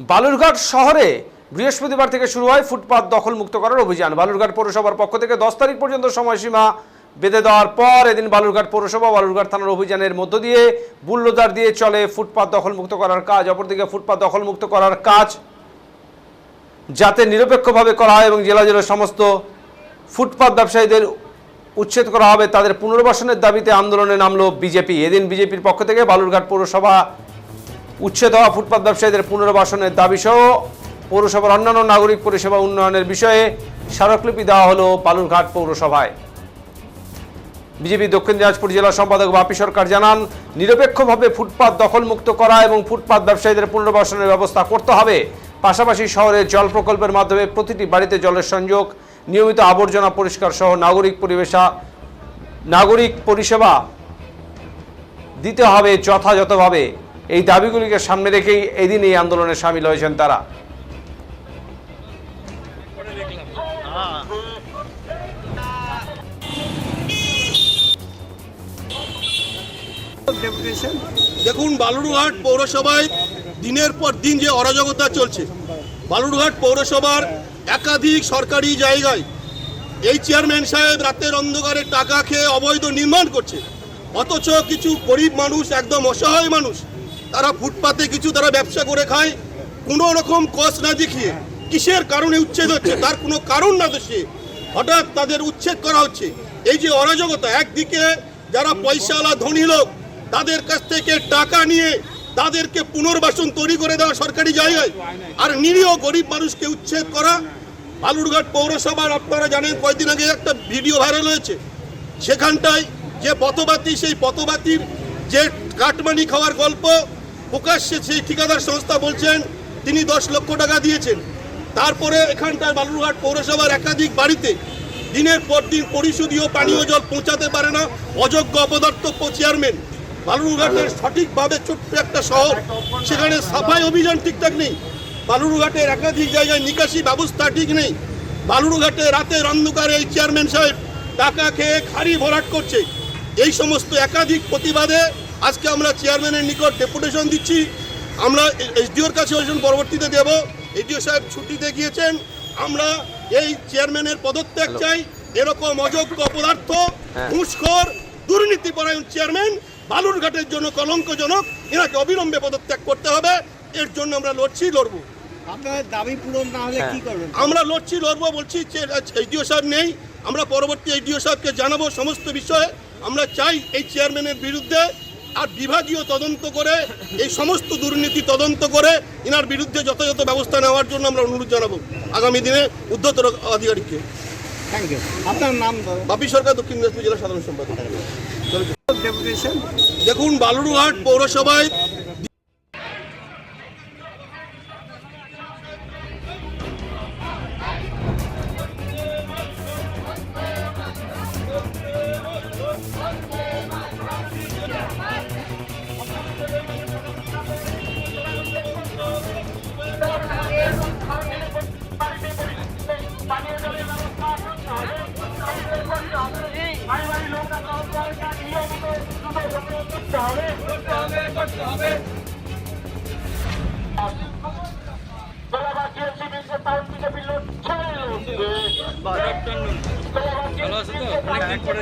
বালুরঘাট শহরে বৃহস্পতিবার থেকে শুরু হয় ফুটপাত দখল মুক্ত করার অভিযান। বালুরঘাট পৌরসভার পক্ষ থেকে দশ তারিখ পর্যন্ত সময়সীমা বেঁধে দেওয়ার পর এদিন বালুরঘাট পৌরসভা বালুরঘাট থানার অভিযানের মধ্য দিয়ে বুল্লোদার দিয়ে চলে ফুটপাত দখল মুক্ত করার কাজ, অপরদিকে ফুটপাত দখল মুক্ত করার কাজ যাতে নিরপেক্ষভাবে করা হয় এবং জেলা জেলার সমস্ত ফুটপাত ব্যবসায়ীদের উচ্ছেদ করা হবে, তাদের পুনর্বাসনের দাবিতে আন্দোলনে নামলো বিজেপি। এদিন বিজেপির পক্ষ থেকে বালুরঘাট পৌরসভা উচ্ছেদ হওয়া ফুটপাত ব্যবসায়ীদের পুনর্বাসনের দাবি সহ পৌরসভার অন্যান্য নাগরিক পরিষেবা উন্নয়নের বিষয়ে স্মারকলিপি দেওয়া হলো বালুরঘাট পৌরসভায়। বিজেপি দক্ষিণ দিনাজপুর জেলা সম্পাদক বাপি সরকার জানান, নিরপেক্ষভাবে ফুটপাত দখলমুক্ত করা এবং ফুটপাত ব্যবসায়ীদের পুনর্বাসনের ব্যবস্থা করতে হবে। পাশাপাশি শহরে জল প্রকল্পের মাধ্যমে প্রতিটি বাড়িতে জলের সংযোগ, নিয়মিত আবর্জনা পরিষ্কার সহ নাগরিক পরিবেশা, নাগরিক পরিষেবা দিতে হবে যথাযথভাবে। এই দাবিগুলিকে সামনে রেখেই এদিন এই আন্দোলনে সামিল হয়েছেন তারা। দেখুন, বালুরঘাট পৌরসভায় দিনের পর দিন যে অরাজকতা চলছে, বালুরঘাট পৌরসভার একাধিক সরকারি জায়গায় এই চেয়ারম্যান সাহেব রাতের অন্ধকারে টাকা খেয়ে অবৈধ নির্মাণ করছে। অথচ কিছু গরিব মানুষ, একদম অসহায় মানুষ তারা ফুটপাতে কিছু তারা ব্যবসা করে খায়, কোনো রকম কষ্ট না দেখিয়ে কিসের কারণে উচ্ছেদ হচ্ছে, তার কোনো কারণ না দেশে হঠাৎ তাদের উচ্ছেদ করা হচ্ছে। এই যে অরাজকতা, একদিকে যারা পয়সাওয়ালা ধনী লোক, তাদের কাছ থেকে টাকা নিয়ে তাদেরকে পুনর্বাসন তৈরি করে দেওয়া সরকারি জায়গায়, আর নিরীহ গরিব মানুষকে উচ্ছেদ করা, বালুরঘাট পৌরসভার আপনারা জানেন, কয়েকদিন আগে একটা ভিডিও ভাইরাল হয়েছে। সেখানটায় যে পথবাতি, সেই পথবাতির যে কাটমানি খাওয়ার গল্প প্রকাশ্যে সেই ঠিকাদার সংস্থা বলছেন, তিনি দশ লক্ষ টাকা দিয়েছেন। তারপরে এখানটায় বালুরঘাট পৌরসভার একাধিক বাড়িতে দিনের পর দিন পরিশোধীয় পানীয় জল পৌঁছাতে পারে না, অযোগ্য অপদার্থ চেয়ারম্যান। বালুরঘাটের সঠিকভাবে ছোট্ট একটা শহর, সেখানে সাফাই অভিযান ঠিকঠাক নেই। বালুরঘাটের একাধিক জায়গায় নিকাশি ব্যবস্থা ঠিক নেই। বালুরঘাটে রাতের অন্ধকারে এই চেয়ারম্যান সাহেব টাকা খেয়ে খাড়ি ভরাট করছে। এই সমস্ত একাধিক প্রতিবাদে আজকে আমরা চেয়ারম্যানের নিকট ডেপুটেশন দিচ্ছি। আমরা এসডিওর কাছে ওজন পরবর্তীতে দেব। এসডিও সাহেব ছুটিতে গিয়েছেন আমরা এই চেয়ারম্যানের পদত্যাগ চাই। এরকম অযোগ্য অপদার্থ হ্যাঁ। ঘুষখোর দুর্নীতিপরায়ণ চেয়ারম্যান বালুরঘাটের জন্য কলঙ্কজনক এনাকে অবিলম্বে পদত্যাগ করতে হবে। এর জন্য আমরা লড়ছি লড়বো। দাবি পূরণ না হলে কি করবেন? আমরা লড়ছি লড়বো বলছি এইচডিও সাহেব নেই। আমরা পরবর্তী এইচডিও সাহেবকে জানাব সমস্ত বিষয়ে। আমরা চাই এই চেয়ারম্যানের বিরুদ্ধে আর বিভাগীয় তদন্ত করে এই সমস্ত দুর্নীতি তদন্ত করে এনার বিরুদ্ধে যথাযথ ব্যবস্থা নেওয়ার জন্য আমরা অনুরোধ জানাব আগামী দিনে উদ্ধতর আধিকারিককে। থ্যাংক ইউ আপনার নাম বাপি সরকার দক্ষিণ দিনাজপুর জেলা সাধারণ সম্পাদক। দেখুন বালুরঘাট পৌরসভায় ভালো আছে তো? অনেকদিন পরে